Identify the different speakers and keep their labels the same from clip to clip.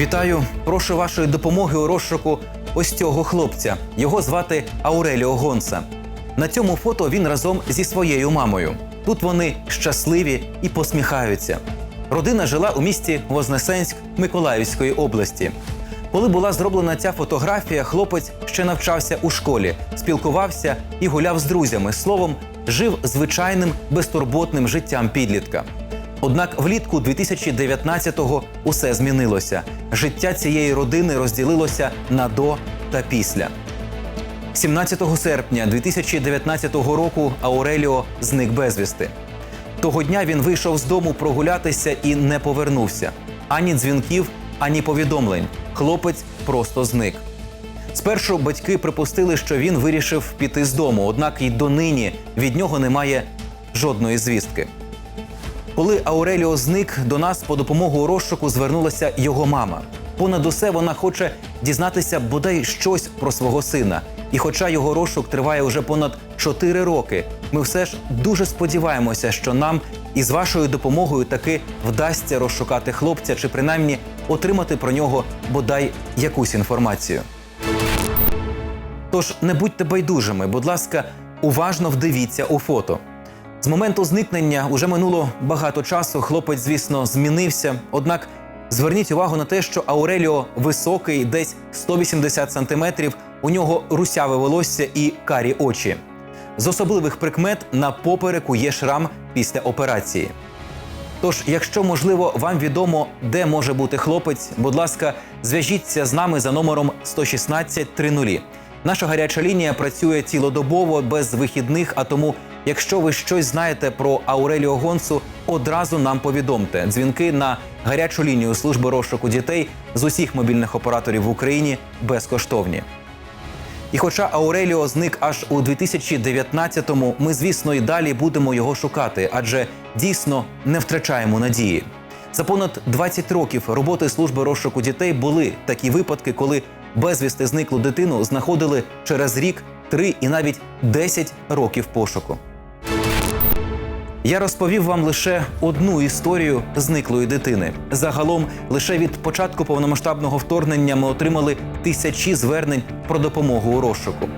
Speaker 1: Вітаю, прошу вашої допомоги у розшуку ось цього хлопця. Його звати Ауреліо Гонса. На цьому фото він разом зі своєю мамою. Тут вони щасливі і посміхаються. Родина жила у місті Вознесенськ Миколаївської області. Коли була зроблена ця фотографія, хлопець ще навчався у школі, спілкувався і гуляв з друзями. Словом, жив звичайним безтурботним життям підлітка. Однак влітку 2019-го усе змінилося. Життя цієї родини розділилося на до та після. 17 серпня 2019 року Ауреліо зник безвісти. Того дня він вийшов з дому прогулятися і не повернувся. Ані дзвінків, ані повідомлень. Хлопець просто зник. Спершу батьки припустили, що він вирішив піти з дому, однак й донині від нього немає жодної звістки. Коли Ауреліо зник, до нас по допомогу розшуку звернулася його мама. Понад усе вона хоче дізнатися бодай щось про свого сина. І хоча його розшук триває вже понад 4 роки, ми все ж дуже сподіваємося, що нам із вашою допомогою таки вдасться розшукати хлопця чи принаймні отримати про нього бодай якусь інформацію. Тож не будьте байдужими, будь ласка, уважно вдивіться у фото. З моменту зникнення уже минуло багато часу. Хлопець, звісно, змінився. Однак зверніть увагу на те, що Ауреліо високий, десь 180 сантиметрів. У нього русяве волосся і карі очі. З особливих прикмет на попереку є шрам після операції. Тож, якщо можливо, вам відомо, де може бути хлопець, будь ласка, зв'яжіться з нами за номером 116 30. Наша гаряча лінія працює цілодобово без вихідних. А тому, якщо ви щось знаєте про Ауреліо Гонсу, одразу нам повідомте. Дзвінки на гарячу лінію служби розшуку дітей з усіх мобільних операторів в Україні безкоштовні. І хоча Ауреліо зник аж у 2019-му, ми, звісно, і далі будемо його шукати, адже дійсно не втрачаємо надії. За понад 20 років роботи служби розшуку дітей були такі випадки, коли безвісти зниклу дитину знаходили через рік, три і навіть 10 років пошуку. Я розповів вам лише одну історію зниклої дитини. Загалом, лише від початку повномасштабного вторгнення ми отримали тисячі звернень про допомогу у розшуку.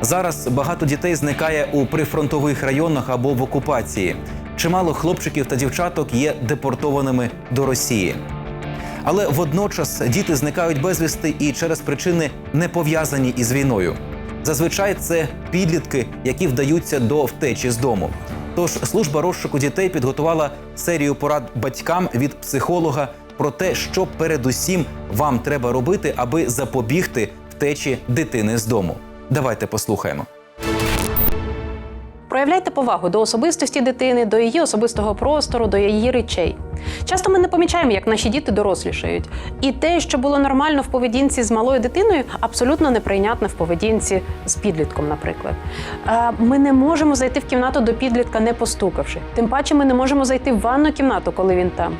Speaker 1: Зараз багато дітей зникає у прифронтових районах або в окупації. Чимало хлопчиків та дівчаток є депортованими до Росії. Але водночас діти зникають безвісти і через причини не пов'язані із війною. Зазвичай це підлітки, які вдаються до втечі з дому. Тож служба розшуку дітей підготувала серію порад батькам від психолога про те, що передусім вам треба робити, аби запобігти втечі дитини з дому. Давайте послухаємо.
Speaker 2: Проявляйте повагу до особистості дитини, до її особистого простору, до її речей. Часто ми не помічаємо, як наші діти дорослішають. І те, що було нормально в поведінці з малою дитиною, абсолютно неприйнятне в поведінці з підлітком, наприклад. Ми не можемо зайти в кімнату до підлітка, не постукавши. Тим паче, ми не можемо зайти в ванну кімнату, коли він там.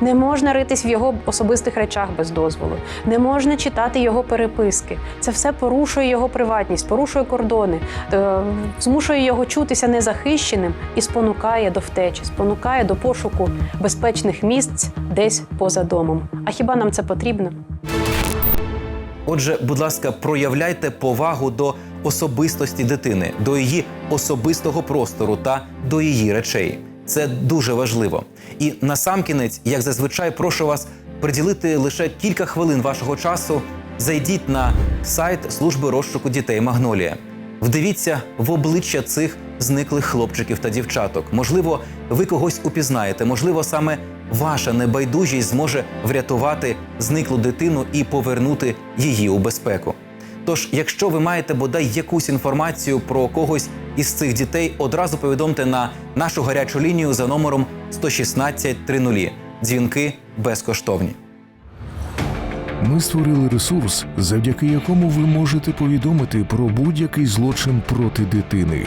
Speaker 2: Не можна ритись в його особистих речах без дозволу. Не можна читати його переписки. Це все порушує його приватність, порушує кордони, е, змушує його чутися незахищеним і спонукає до втечі, спонукає до пошуку безпечних місць десь поза домом. А хіба нам це потрібно?
Speaker 1: Отже, будь ласка, проявляйте повагу до особистості дитини, до її особистого простору та до її речей. Це дуже важливо. І насамкінець, як зазвичай, прошу вас приділити лише кілька хвилин вашого часу. Зайдіть на сайт служби розшуку дітей Магнолія. Вдивіться в обличчя цих зниклих хлопчиків та дівчаток. Можливо, ви когось упізнаєте, можливо, саме ваша небайдужість зможе врятувати зниклу дитину і повернути її у безпеку. Тож, якщо ви маєте бодай якусь інформацію про когось із цих дітей, одразу повідомте на нашу гарячу лінію за номером 116 30. Дзвінки безкоштовні.
Speaker 3: Ми створили ресурс, завдяки якому ви можете повідомити про будь-який злочин проти дитини.